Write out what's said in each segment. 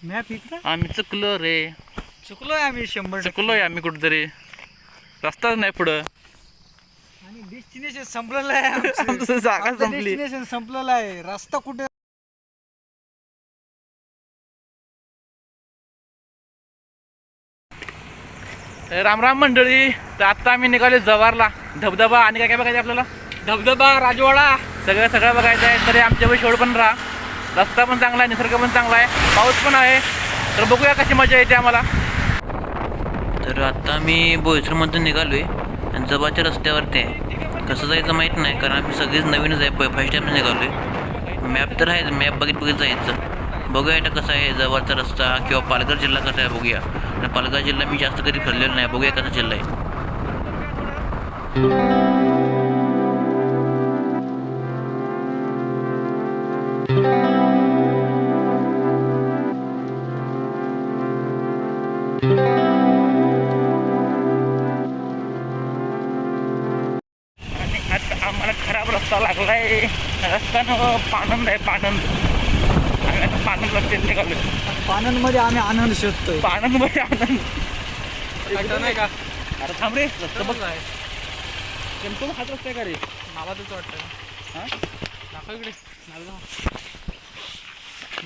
Map इकडं आम्ही चुकलो रे. चुकलोय आम्ही शंभर टक्के. चुकलोय आम्ही कुठेतरी. रस्ताच नाही पुढं. आणि डेस्टिनेशन संपलेलं आहे आमचं. आमचं जागा आमचं संपली. डेस्टिनेशन संपलेलं आहे रस्ता कुठे? तर राम राम मंडळी. तर आता आम्ही निघाले जवारला धबधबा आणि काय काय बघायचं आपल्याला? धबधबा राजवाडा. सगळं सगळं बघायचं आहे. तरी आमच्या शेवट पण राहा. रस्ता पण चांगला आहे निसर्ग पण चांगला आहे पाऊस पण आहे. तर बघूया कशी मजा येते आम्हाला. तर आता मी बोईसरमधून निघालो आहे आणि जबाच्या रस्त्यावरती आहे. कसं जायचं माहीत नाही कारण आम्ही सगळेच नवीनच आहे. फर्स्ट टाईम निघालो आहे मॅप तर आहे मॅप बघित बघित जायचं. बघूया आता कसं आहे जवळचा रस्ता किंवा पालघर जिल्हा कसा आहे बघूया. आणि पालघर जिल्हा मी जास्त कधी फिरलेलो नाही बघूया कसा जिल्हा आहे. रस्ता न पानंद आहे पानंद आम्ही आता पानंद रस्त्यात निघालो पानांमध्ये आम्ही आनंद शोधतोय. पानंदमध्ये आनंद नाही का? अरे थांब रे. रस्ता बघ. नेमकं हाच रस्ता आहे का रे? मला तसं वाटतं हा? दाखव इकडे.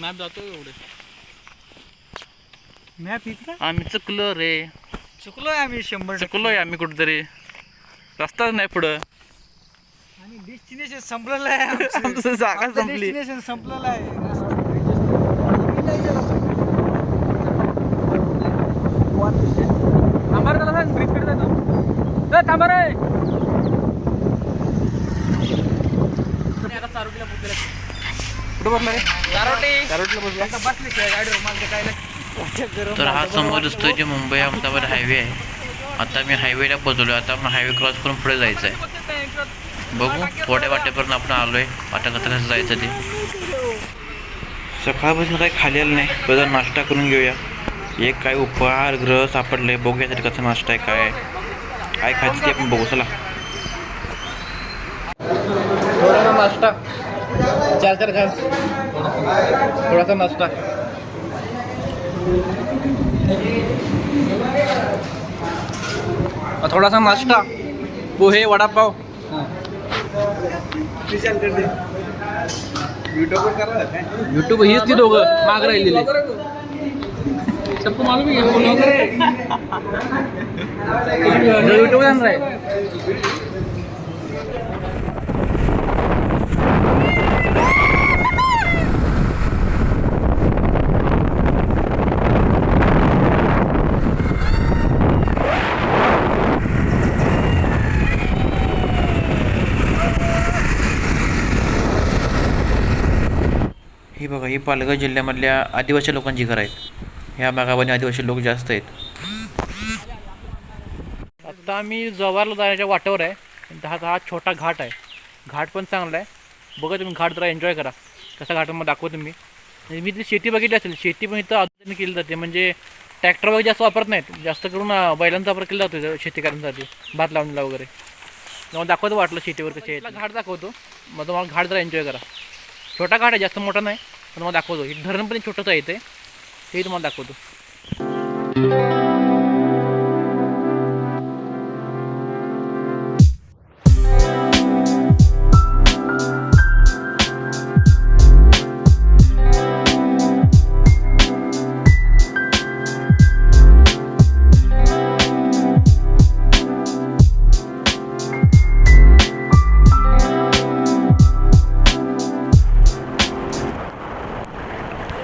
मॅप जातो एवढे. मॅप इकडं आम्ही चुकलो रे. चुकलोय आम्ही शंभर टक्के. चुकलोय आम्ही कुठेतरी. रस्ताच नाही पुढं. डेस्टिनेशन संपलेलं आहे आमचं. जागा संपली डेस्टिनेशन संपलेलं आहे थांबा रे चारोटीला. कुठं बसला रे चारोटी चारोटीला बसला बसली गाडीवर मला काय नाही. तर हा समोर दिसतोय जे मुंबई अहमदाबाद हायवे आहे आता मी हायवेला पोहोचलो आता आपण हायवे क्रॉस करून पुढे जायचं आहे बघू थोड्या वाटेपर्यंत आपण आलो आहे वाटा कसं कसं जायचं ते. सकाळपासून काही खाल्लेलं नाही. बघा नाश्ता करून घेऊया. एक काय उपहार ग्रह सापडले बघूया तरी कसा नाश्ता आहे काय काय खायचं ते आपण बघू चला. थोडासा नाश्ता. चार चार घास थोडासा नाश्ता. थोडासा नाश्ता. पोहे वडापाव. युट्यूब हीच ती दोघं माग राहिलेली. सबको मालूम है वो लोग यूट्यूब जान रहा है ही बघा ही पालघर जिल्ह्यामधल्या आदिवासी लोकांची घरं आहेत. ह्या भागामध्ये आदिवासी लोक जास्त आहेत. आता आम्ही जवारला जाण्याच्या वाटेवर आहे. हा हा छोटा घाट आहे. घाट पण चांगला आहे. बघा तुम्ही घाट जरा एन्जॉय करा. कसा घाट मग दाखवतो मी. मी ती शेती बघितली असेल शेती पण इथं आधुनिक केली जाते. म्हणजे ट्रॅक्टर वगैरे जास्त वापरत नाहीत. जास्त करून बैलांचा वापर केला जातो शेती करण्यासाठी भात लावणीला वगैरे. तेव्हा दाखवतो वाटलं शेतीवर कशी आहे घाट दाखवतो. मग तुम्हाला घाट जरा एन्जॉय करा. छोटा घाट आहे जास्त मोठा नाही. पण तुम्हाला दाखवतो. एक धरण पण छोटंच आहे इथे ते तुम्हाला दाखवतो.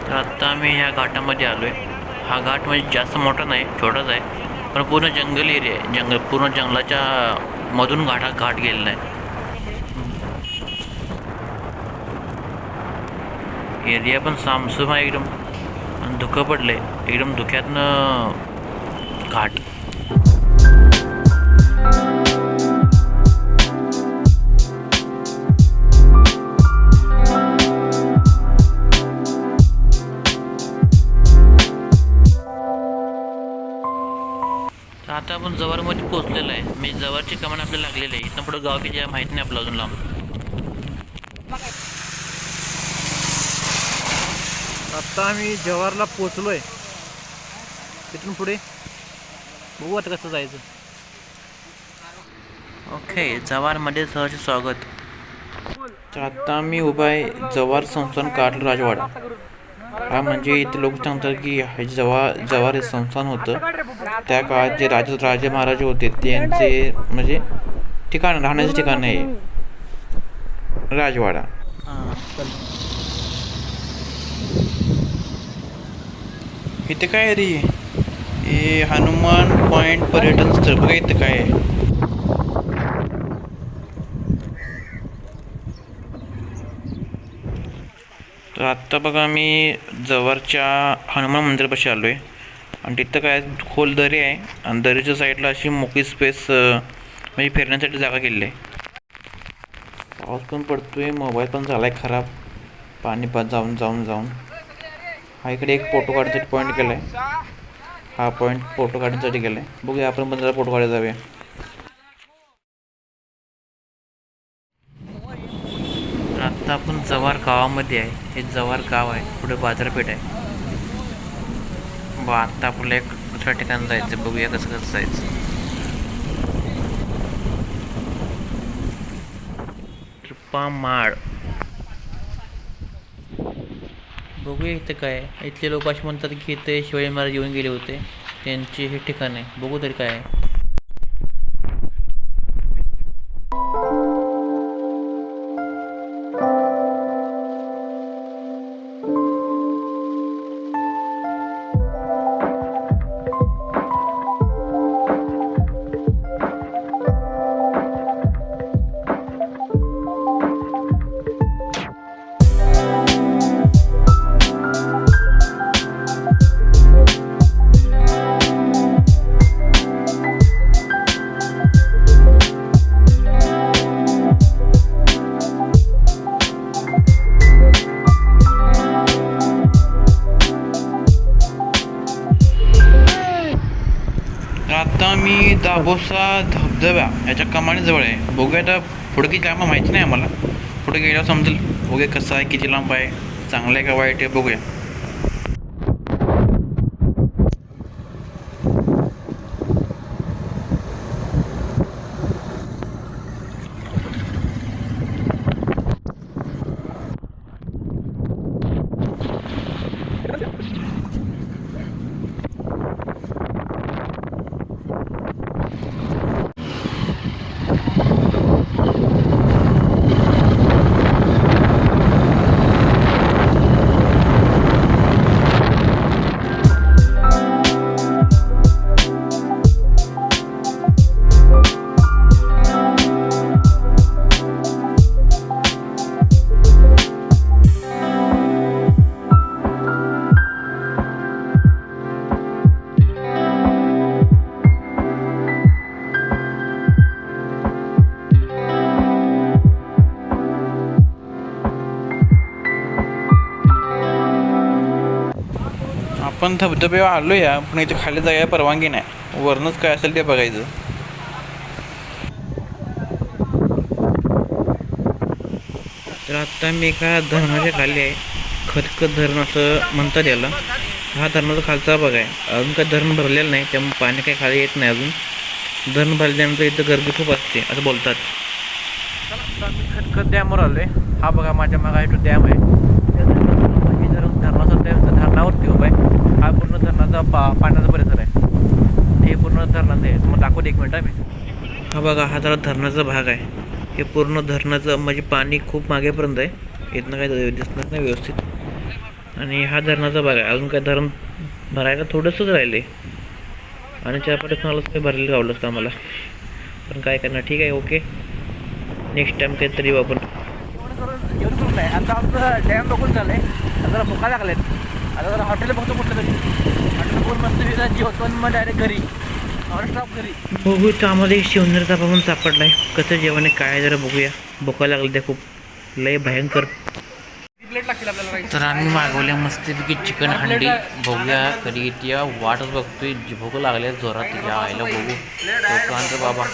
तर आत्ता आम्ही ह्या घाटामध्ये आलो आहे हा घाट म्हणजे जास्त मोठा नाही छोटाच आहे. पण पूर्ण जंगल एरिया आहे. जंगल पूर्ण जंगलाच्या मधून घाटा घाट गेलेला आहे. एरिया पण सामसूम आहे एकदम. आणि धुकं पडलं आहे एकदम धुक्यातनं घाट. आता आपण जवारमध्ये पोहोचलेलो आहे. म्हणजे जवारची कमान आपल्याला लागलेली आहे. इथं पुढं गाव की जे माहीत नाही आपलं अजून लांब. आत्ता आम्ही जव्हारला पोचलो आहे तिथून पुढे बघू आता कसं जायचं. ओके जव्हारमध्ये सहज स्वागत. तर आत्ता आम्ही उभा आहे जव्हार संस्थान काटल राजवाडा. हा म्हणजे इथे लोक सांगतात की हे जव्हार जव्हार हे संस्थान होतं. त्या काळात जे राजे राजे महाराजे होते त्यांचे म्हणजे ठिकाण राहण्याचे ठिकाण आहे राजवाडा. इथे काय रे? हे हनुमान पॉइंट पर्यटन स्थळ. बघा इथं काय आहे. तर आत्ता बघा मी जवळच्या हनुमान मंदिरापाशी आलो आहे आणि तिथं काय खोल दरी आहे. आणि दरीच्या साईडला अशी मोकळी स्पेस म्हणजे फिरण्यासाठी जागा केलेली आहे. पाऊस पण पडतो आहे मोबाईल पण झाला आहे खराब. पाणी पण जाऊन जाऊन जाऊन. हा इकडे एक फोटो काढण्यासाठी पॉईंट केला आहे हा पॉईंट फोटो काढण्यासाठी केला आहे बघूया आपण पण जरा फोटो काढायला जाऊया. आत्ता आपण जव्हार गावामध्ये आहे. हे जव्हार गाव आहे. पुढे बाजारपेठ आहे. बा आत्ता आपल्याला एक दुसऱ्या ठिकाणी जायचं बघूया कसं कसं जायचं. कृपा माळ बघूया इथं काय इथले लोक असे म्हणतात की इथे शिवाजी महाराज येऊन गेले होते. त्यांचे हे ठिकाण आहे. बघू तरी काय आहे. दाबोसा धबधबा याच्या कमानीजवळ आहे. बघूया आता पुढे किती लांब माहिती नाही आम्हाला. पुढे गेल्यावर समजेल. बघूया कसं आहे किती लांब आहे चांगलं आहे का वाईट आहे बघूया. आपण धबधब्यावर आलो या पण इथे खाली जायला परवानगी नाही. वरनच काय असेल ते बघायचं. तर आत्ता मी एका धरणाच्या खाली आहे. खतखत धरण असं म्हणतात याला. हा धरणाचा खालचा भाग आहे. अजून काही धरण भरलेलं नाही त्यामुळे पाणी काही खाली येत नाही अजून. धरण भरल्यानंतर इथं गर्दी खूप असते असं बोलतात. खतखत डॅमवर आलोय. हा बघा माझ्या मागा तो डॅम आहे त्या धरणाचा- हे धरण धरणाचा त्या धरणावरती उभा आहे. हा पूर्ण धरणाचा पा पाण्याचा परिसर आहे. हे पूर्ण धरणाचं आहे. तुम्हाला दाखवतो एक मिनटं मी. हा बघा हा जरा धरणाचा भाग आहे. हे पूर्ण धरणाचं म्हणजे पाणी खूप मागेपर्यंत आहे. इथनं काही दिसणार नाही व्यवस्थित. आणि हा धरणाचा भाग आहे. अजून काय धरण भरायला थोडंसंच राहिले आणि चार पाच मलाच काही भरलेलं गावलंच का मला पण काय करणार? ठीक आहे ओके. नेक्स्ट टाईम काहीतरी आपण जेवण करून नाही. आता आमचं डॅम बघून झालं आता जरा भुका लागलेत आता जरा हॉटेल बघतो कुठलं तरी. हॉटेल बघून मस्त जेवतो मग डायरेक्ट घरी. स्टॉप घरी. बघू तर आम्हाला एक शिवनेर तापा पण सापडलाय. कसं जेवण आहे काय आहे जरा बघूया. भुका लागली त्या खूप. लय भयंकर. प्लेट लागतील आपल्याला राईस तर आम्ही मागवल्या मस्तपैकी चिकन हंडी. बघूया कधी येते. वाटच बघतोय. जी भूक लागल्या जोरात तिच्या आईला बघू. बाबा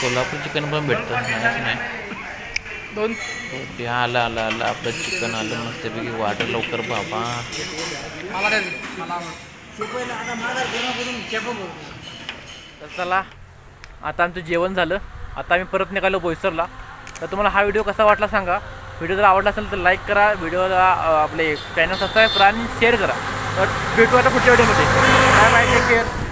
कोल्हापूर चिकन पण भेटतं. नाही. दोन. ते आलं आलं आलं. आपलं चिकन आलं मस्तपैकी वाटर लवकर बाबा. मला काय मला तर चला आता आमचं जेवण झालं. आता आम्ही परत निघालो बोईसरला. तर तुम्हाला हा व्हिडिओ कसा वाटला सांगा. व्हिडिओ जर आवडला असेल तर लाईक करा. व्हिडिओला आपले चॅनल सबस्क्राईब करा आणि शेअर करा. तर भेटू आता पुढच्या व्हिडिओमध्ये काय माहिती केअर